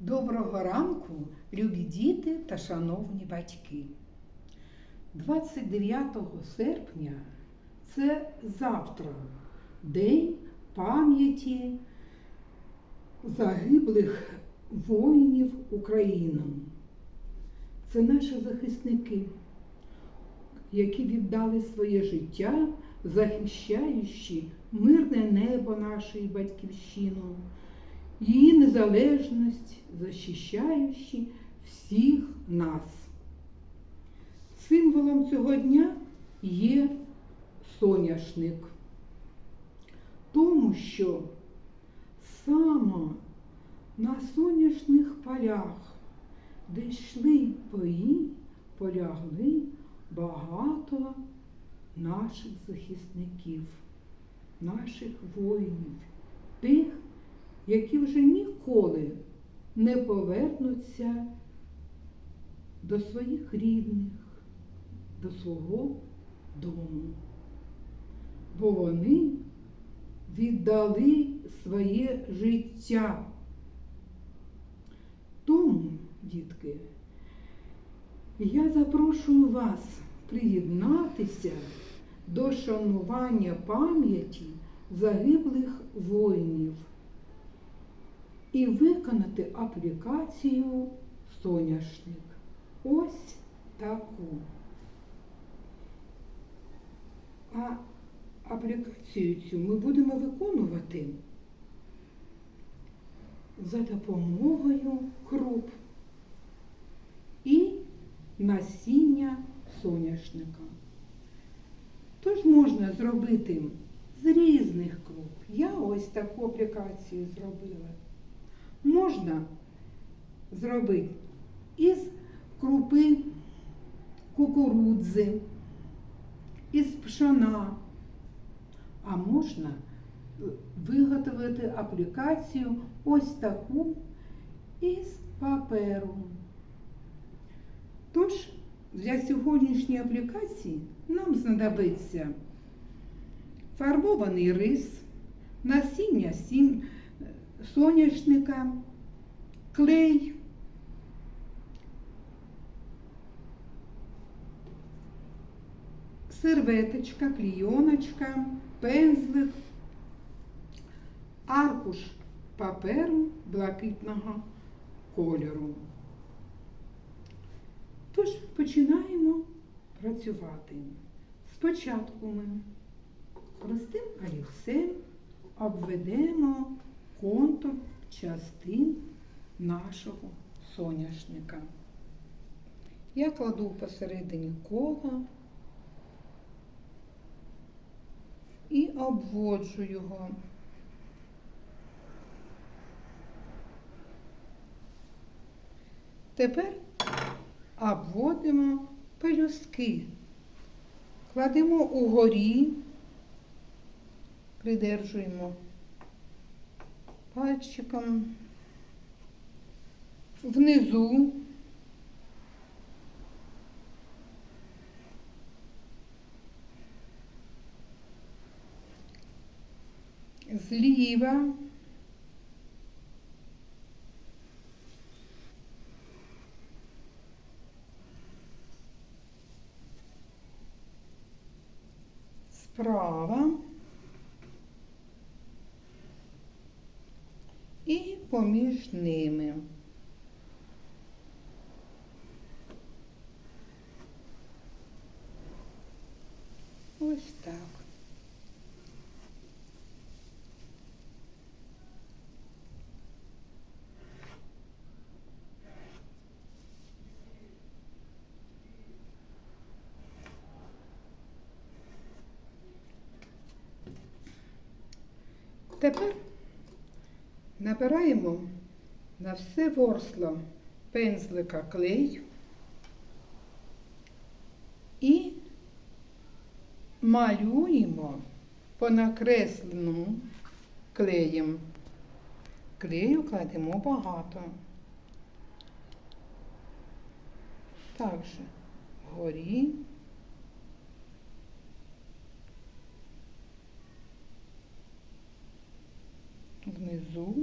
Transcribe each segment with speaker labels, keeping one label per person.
Speaker 1: Доброго ранку, любі діти та шановні батьки. 29 серпня це завтра, День пам'яті загиблих воїнів України. Це наші захисники, які віддали своє життя, захищаючи мирне небо нашої батьківщини, її незалежність, захищаючи всіх нас. Символом цього дня є соняшник, тому що саме на соняшних полях, де йшли бої, полягли багато наших захисників, наших воїнів, тих, які вже ніколи не повернуться до своїх рідних, до свого дому. Бо вони віддали своє життя. Тому, дітки, я запрошую вас приєднатися до шанування пам'яті загиблих воїнів і виконати аплікацію соняшник. Ось таку. А аплікацію цю ми будемо виконувати за допомогою круп і насіння соняшника. Тож можна зробити з різних круп. Я ось таку аплікацію зробила. Можна зробити із крупи кукурудзи, із пшона, а можна виготовити аплікацію ось таку із паперу. Тож, для сьогоднішньої аплікації нам знадобиться фарбований рис, насіння сім соняшника, клей, серветочка, клійоночка, пензлик, аркуш паперу блакитного кольору. Тож починаємо працювати. Спочатку ми простим олівцем обведемо контур частин нашого соняшника. Я кладу посередині кола і обводжу його. Тепер обводимо пелюстки, кладемо угорі, придержуємо пальчиком внизу. Зліва. Справа. І поміж ними. Ось так. Тепер набираємо на все ворсло пензлика клей і малюємо по накресленому клеєм. Клею кладемо багато. Також вгорі. внизу.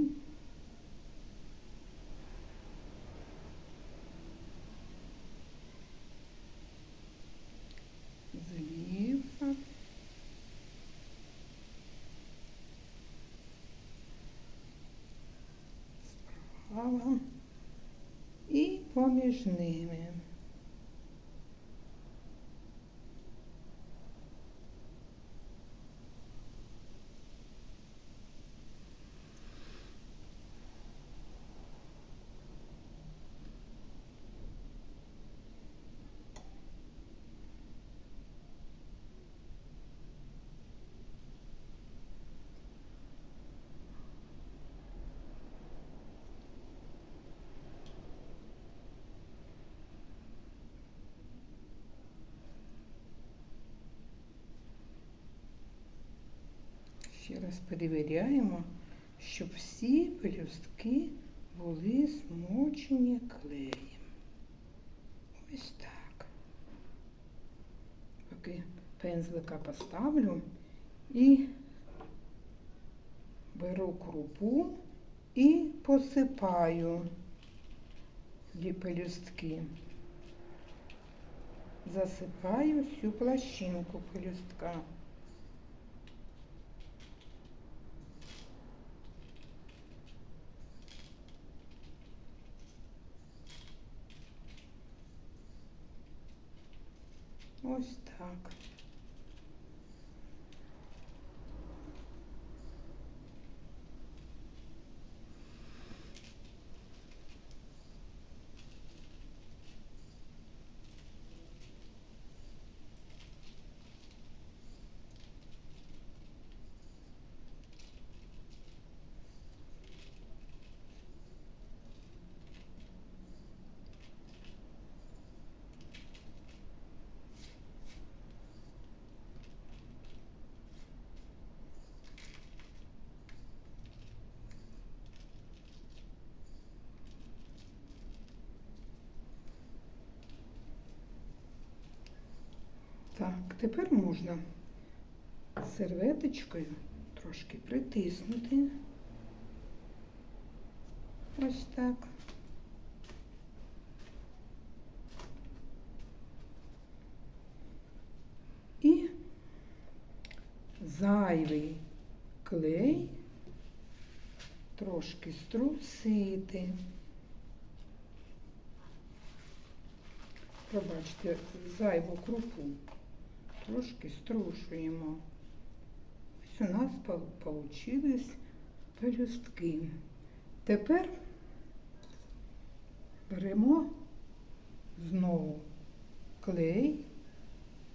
Speaker 1: Зліва. І поміж ними. Ще раз перевіряємо, щоб всі пелюстки були змочені клеєм. Ось так. Поки пензлика поставлю і беру крупу і посипаю дві пелюстки. Засипаю всю площинку пелюстка. Ось так. Так, тепер можна серветочкою трошки притиснути. Ось так. І зайвий клей трошки струсити. Пробачте, зайву крупу трошки струшуємо. Ось у нас вийшли пелюстки. Тепер беремо знову клей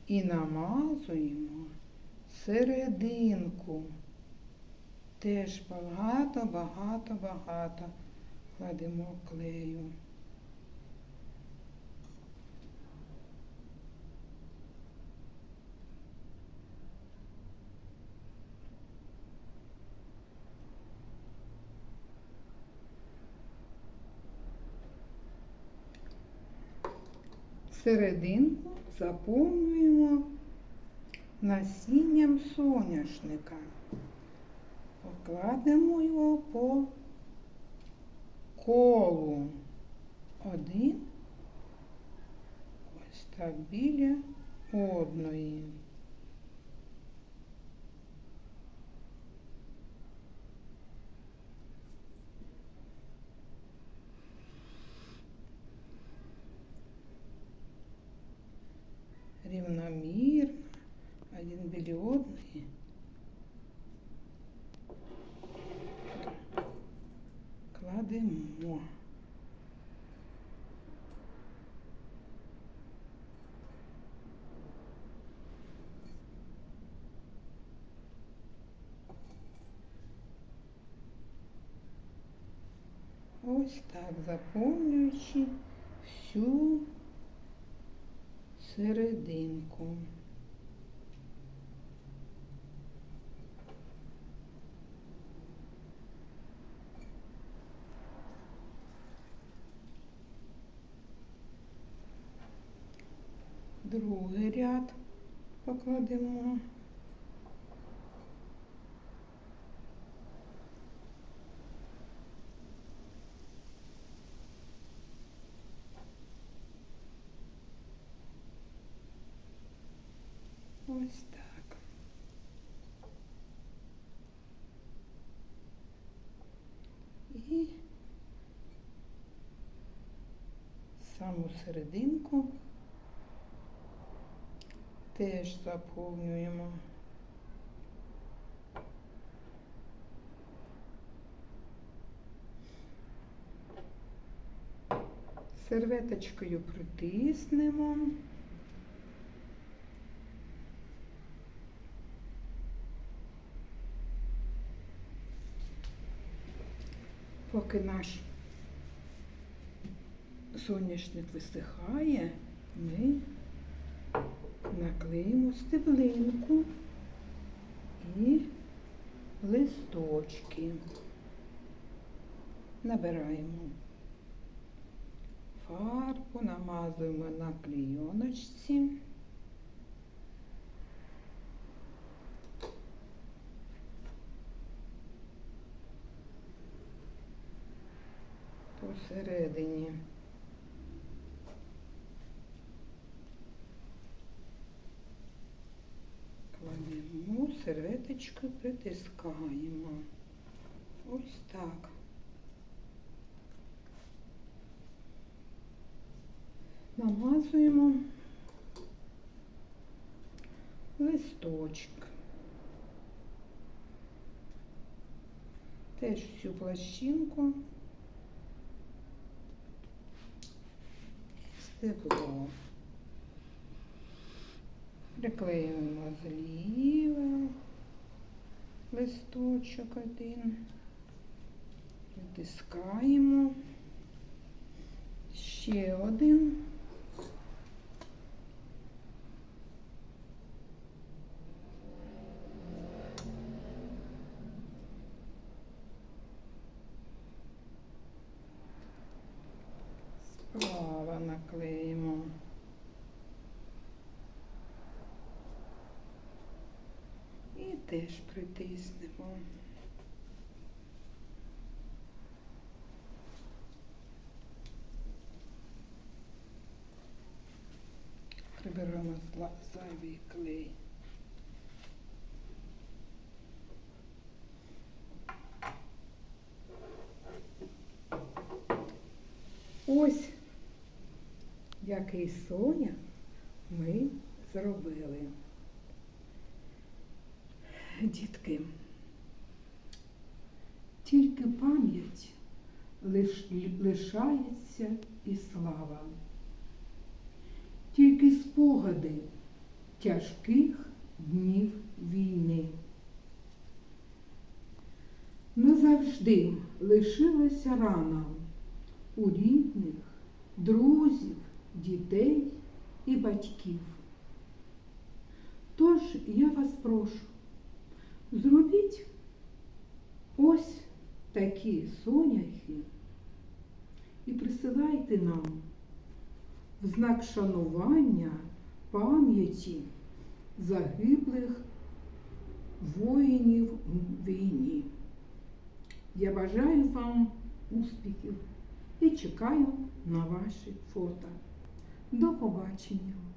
Speaker 1: і намазуємо серединку. Теж багато, багато, багато кладемо клею. Серединку заповнюємо насінням соняшника. Покладемо його по колу. Один. Ось так біля одної. Один. Кладемо. Ось так, заповнюючи всю серединку. Ряд покладемо. Ось так. І саму серединку теж заповнюємо. Серветочкою притиснемо. Поки наш соняшник висихає, ми наклеїмо стеблинку і листочки. Набираємо фарбу, намазуємо на клейоночці. Посередині. Кладемо серветочкою, притискаємо. Ось так. Намазуємо листочок. Теж всю площинку. Стебло. Приклеюємо зліва листочок один, притискаємо ще один. Справа наклеїмо. І теж притиснемо. Приберемо зла- зайвий клей. Ось який соня ми зробили. Дітки, тільки пам'ять лиш, лишається і слава, тільки спогади тяжких днів війни. Назавжди лишилася рана у рідних, друзів, дітей і батьків. Тож я вас прошу, зробіть ось такі соняхи і присилайте нам в знак шанування пам'яті загиблих воїнів у війні. Я бажаю вам успіхів і чекаю на ваші фото. До побачення!